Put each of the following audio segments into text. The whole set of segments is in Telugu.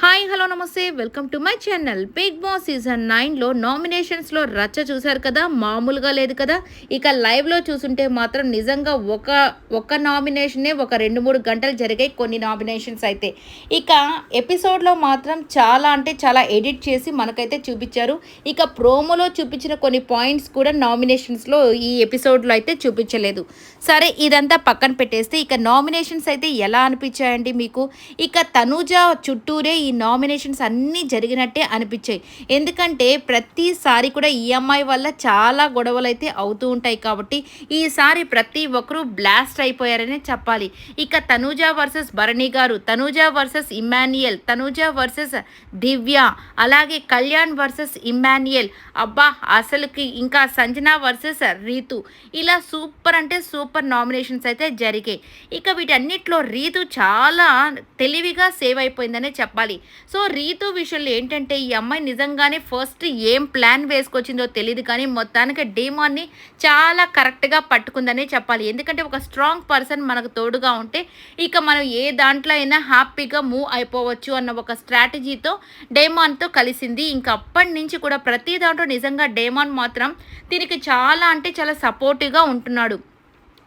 హాయ్ హలో నమస్తే. Welcome to my channel. Bigg Boss season నైన్లో నామినేషన్స్లో రచ్చ చూశారు కదా? మామూలుగా లేదు కదా? ఇక లైవ్లో చూసుంటే మాత్రం నిజంగా ఒక ఒక నామినేషనే ఒక రెండు మూడు గంటలు జరిగాయి కొన్ని నామినేషన్స్ అయితే. ఇక ఎపిసోడ్లో మాత్రం చాలా అంటే చాలా ఎడిట్ చేసి మనకైతే చూపించారు. ఇక ప్రోమోలో చూపించిన కొన్ని పాయింట్స్ కూడా నామినేషన్స్లో ఈ ఎపిసోడ్లో అయితే చూపించలేదు. సరే ఇదంతా పక్కన పెట్టేస్తే ఇక నామినేషన్స్ అయితే ఎలా అనిపించాయండి మీకు? ఇక తనూజ చుట్టూరే ఈ నామినేషన్స్ అన్నీ జరిగినట్టే అనిపించాయి. ఎందుకంటే ప్రతిసారి కూడా ఈఎంఐ వల్ల చాలా గొడవలు అయితే అవుతూ ఉంటాయి కాబట్టి ఈసారి ప్రతి ఒక్కరూ బ్లాస్ట్ అయిపోయారనే చెప్పాలి. ఇక తనూజ వర్సెస్ భరణి గారు Tanuja versus Emmanuel Tanuja versus Divya అలాగే కళ్యాణ్ వర్సెస్ ఇమాన్యుయల్ అబ్బా అసలుకి ఇంకా సంజన వర్సెస్ రీతు. ఇలా సూపర్ అంటే సూపర్ నామినేషన్స్ అయితే జరిగాయి. ఇక వీటన్నిటిలో రీతు చాలా తెలివిగా సేవ్ అయిపోయిందనే చెప్పాలి. సో రీతు విషయంలో ఏంటంటే ఈ అమ్మాయి నిజంగానే ఫస్ట్ ఏం ప్లాన్ వేసుకొచ్చిందో తెలియదు కానీ మొత్తానికి డీమాన్ని చాలా కరెక్ట్గా పట్టుకుందనే చెప్పాలి. ఎందుకంటే ఒక స్ట్రాంగ్ పర్సన్ మనకు తోడుగా ఉంటే ఇక మనం ఏ దాంట్లో అయినా హ్యాపీగా మూవ్ అయిపోవచ్చు అన్న ఒక స్ట్రాటజీతో డేమాన్తో కలిసింది. ఇంకా అప్పటి నుంచి కూడా ప్రతి దాంట్లో నిజంగా డేమాన్ మాత్రం దీనికి చాలా అంటే చాలా సపోర్టివ్గా ఉంటున్నాడు.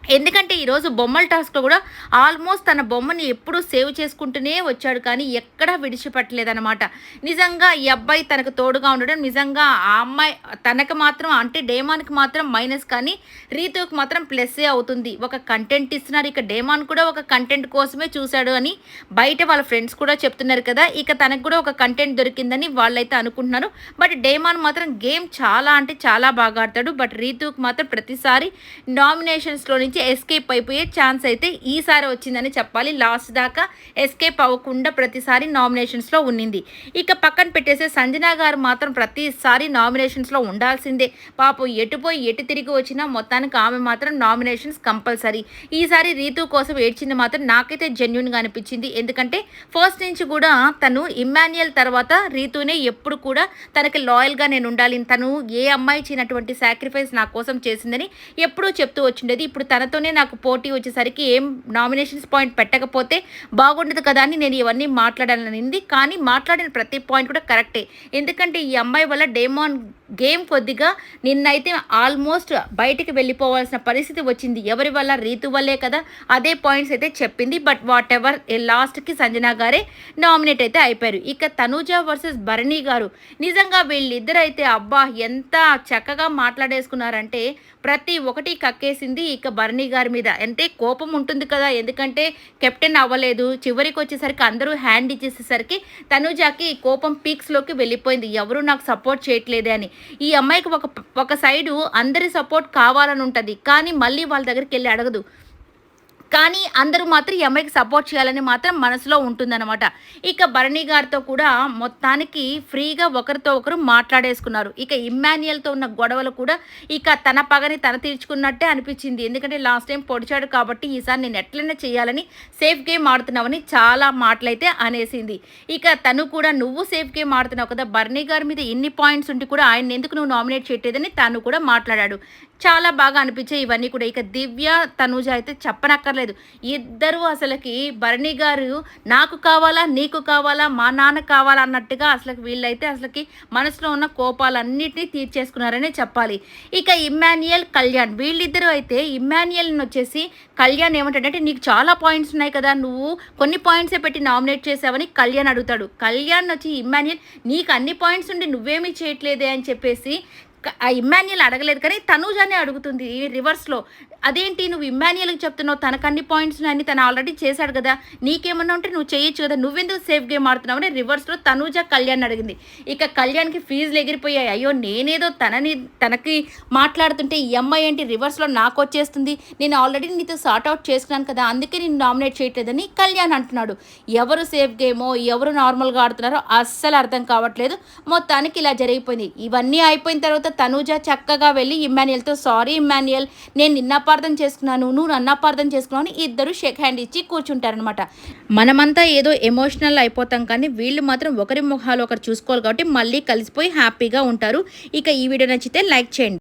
ఎందుకంటే ఈరోజు బొమ్మల టాస్క్లో కూడా ఆల్మోస్ట్ తన బొమ్మని ఎప్పుడూ సేవ్ చేసుకుంటూనే వచ్చాడు కానీ ఎక్కడా విడిచిపెట్టలేదనమాట నిజంగా ఈ అబ్బాయి తనకు తోడుగా ఉండడం నిజంగా ఆ అమ్మాయి తనకు మాత్రం అంటే డేమాన్కి మాత్రం మైనస్ కానీ రీతుకు మాత్రం ప్లస్సే అవుతుంది. ఒక కంటెంట్ ఇస్తున్నారు ఇక డేమాన్ కూడా ఒక కంటెంట్ కోసమే చూశాడు అని బయట వాళ్ళ ఫ్రెండ్స్ కూడా చెప్తున్నారు కదా ఇక తనకు కూడా ఒక కంటెంట్ దొరికిందని వాళ్ళైతే అనుకుంటున్నారు. బట్ డేమాన్ మాత్రం గేమ్ చాలా అంటే చాలా బాగా ఆడతాడు. బట్ రీతుకు మాత్రం ప్రతిసారి నామినేషన్స్లో నుంచి ఎస్కేప్ అయిపోయే ఛాన్స్ అయితే ఈసారి వచ్చిందని చెప్పాలి. లాస్ట్ దాకా ఎస్కేప్ అవ్వకుండా ప్రతిసారి నామినేషన్స్లో ఉన్నింది. ఇక పక్కన పెట్టేసే సంజన గారు మాత్రం ప్రతిసారి నామినేషన్స్లో ఉండాల్సిందే. పాపం ఎటుపోయి ఎటు తిరిగి వచ్చినా మొత్తానికి ఆమె మాత్రం నామినేషన్స్ కంపల్సరీ ఈసారి రీతు కోసం ఏడ్చింది మాత్రం నాకైతే జెన్యున్గా అనిపించింది. ఎందుకంటే ఫస్ట్ నుంచి కూడా తను ఇమ్మాన్యుయల్ తర్వాత రీతునే ఎప్పుడు కూడా తనకి లాయల్గా నేను ఉండాలి. తను ఏ అమ్మాయి చేయనటువంటి సాక్రిఫైస్ నా కోసం చేసిందని ఎప్పుడూ చెప్తూ వచ్చిండేది. ఇప్పుడు తనతోనే నాకు పోటీ వచ్చేసరికి ఏం నామినేషన్స్ పాయింట్ పెట్టకపోతే బాగుండదు కదా అని నేను ఇవన్నీ మాట్లాడాలనింది కానీ మాట్లాడిన ప్రతి పాయింట్ కూడా కరెక్టే. ఎందుకంటే ఈ అమ్మాయి వల్ల డేమాన్ గేమ్ కొద్దిగా నిన్నైతే ఆల్మోస్ట్ బయటికి వెళ్ళిపోవాల్సిన పరిస్థితి వచ్చింది. ఎవరి వల్ల? రీతు వల్లే కదా. అదే పాయింట్స్ అయితే చెప్పింది. బట్ వాట్ ఎవర్ లాస్ట్కి సంజన గారే నామినేట్ అయితే అయిపోయారు. ఇక తనూజ వర్సెస్ భరణి గారు. నిజంగా వీళ్ళిద్దరు అయితే అబ్బా ఎంత చక్కగా మాట్లాడేసుకున్నారంటే ప్రతి ఒక్కటి కక్కేసింది ఇక భరణి గారి మీద. అంటే కోపం ఉంటుంది కదా. ఎందుకంటే కెప్టెన్ అవ్వలేదు. చివరికి వచ్చేసరికి అందరూ హ్యాండ్ ఇచ్చేసేసరికి తనుజాకి కోపం పీక్స్లోకి వెళ్ళిపోయింది. ఎవరు నాకు సపోర్ట్ చేయట్లేదే అని. ఈ అమ్మాయికి ఒక ఒక సైడు అందరి సపోర్ట్ కావాలని ఉంటుంది. కానీ మళ్ళీ వాళ్ళ దగ్గరికి వెళ్ళి అడగదు. కానీ అందరూ మాత్రం ఈ అమ్మాయికి సపోర్ట్ చేయాలని మాత్రం మనసులో ఉంటుందన్నమాట. ఇక భరణి గారితో కూడా మొత్తానికి ఫ్రీగా ఒకరితో ఒకరు మాట్లాడేసుకున్నారు. ఇక ఇమ్మాన్యుయల్తో ఉన్న గొడవలు కూడా ఇక తన పగని తన తీర్చుకున్నట్టే అనిపించింది. ఎందుకంటే లాస్ట్ టైం పొడిచాడు కాబట్టి ఈసారి నేను ఎట్లయినా చేయాలని సేఫ్ గేమ్ ఆడుతున్నావని చాలా మాటలైతే అనేసింది. ఇక తను కూడా నువ్వు సేఫ్ గేమ్ ఆడుతున్నావు కదా భరణి గారి మీద ఎన్ని పాయింట్స్ ఉంటే కూడా ఆయన ఎందుకు నువ్వు నామినేట్ చేయట్లేదని తను కూడా మాట్లాడాడు. చాలా బాగా అనిపించాయి ఇవన్నీ కూడా. ఇక దివ్య తనుజ అయితే చెప్పనక్కర్లేదు. ఇద్దరు అసలుకి భరణి గారు నాకు కావాలా నీకు కావాలా మా నాన్న కావాలా అన్నట్టుగా అసలు వీళ్ళైతే అసలుకి మనసులో ఉన్న కోపాలన్నిటినీ తీర్చేసుకున్నారనే చెప్పాలి. ఇక ఇమ్మాన్యుయల్ కళ్యాణ్ వీళ్ళిద్దరూ అయితే ఇమ్మాన్యుయల్ని వచ్చేసి కళ్యాణ్ ఏమంటాడంటే నీకు చాలా పాయింట్స్ ఉన్నాయి కదా నువ్వు కొన్ని పాయింట్సే పెట్టి నామినేట్ చేసావని కళ్యాణ్ అడుగుతాడు. కళ్యాణ్ వచ్చి ఇమ్మాన్యుయల్ నీకు అన్ని పాయింట్స్ ఉండి నువ్వేమీ చేయట్లేదే అని చెప్పేసి ఆ అడగలేదు కానీ తనూజానే అడుగుతుంది రివర్స్లో అదేంటి నువ్వు ఇమ్మాన్యుల్కి చెప్తున్నావు? తనకు అన్ని పాయింట్స్ అన్ని తను ఆల్రెడీ చేశాడు కదా. నీకేమన్నా ఉంటే నువ్వు చేయొచ్చు కదా. నువ్వెందుకు సేఫ్ గేమ్ ఆడుతున్నావు అని రివర్స్లో తనూజ కళ్యాణ్ అడిగింది. ఇక కళ్యాణ్కి ఫీజులు ఎగిరిపోయాయి. అయ్యో నేనేదో తనని తనకి మాట్లాడుతుంటే ఈ అమ్మాయి ఏంటి రివర్స్లో నాకు వచ్చేస్తుంది. నేను ఆల్రెడీ నీతో సార్ట్ అవుట్ చేసుకున్నాను కదా. అందుకే నేను నామినేట్ చేయట్లేదని కళ్యాణ్ అంటున్నాడు. ఎవరు సేఫ్ గేమో ఎవరు నార్మల్గా ఆడుతున్నారో అస్సలు అర్థం కావట్లేదు. మొత్తానికి ఇలా జరిగిపోయింది. ఇవన్నీ అయిపోయిన తర్వాత తనూజ చక్కగా వెళ్ళి ఇమ్మాన్యుయల్తో సారీ ఇమ్మాన్యుయల్ నేను నిన్నపార్థం చేసుకున్నాను నువ్వు నన్నపార్థం చేసుకున్నాను ఇద్దరు షేక్ హ్యాండ్ ఇచ్చి కూర్చుంటారనమాట మనమంతా ఏదో ఎమోషనల్ అయిపోతాం కానీ వీళ్ళు మాత్రం ఒకరి ముఖాలు ఒకరు చూసుకోవాలి కాబట్టి మళ్ళీ కలిసిపోయి హ్యాపీగా ఉంటారు. ఇక ఈ వీడియో నచ్చితే లైక్ చేయండి.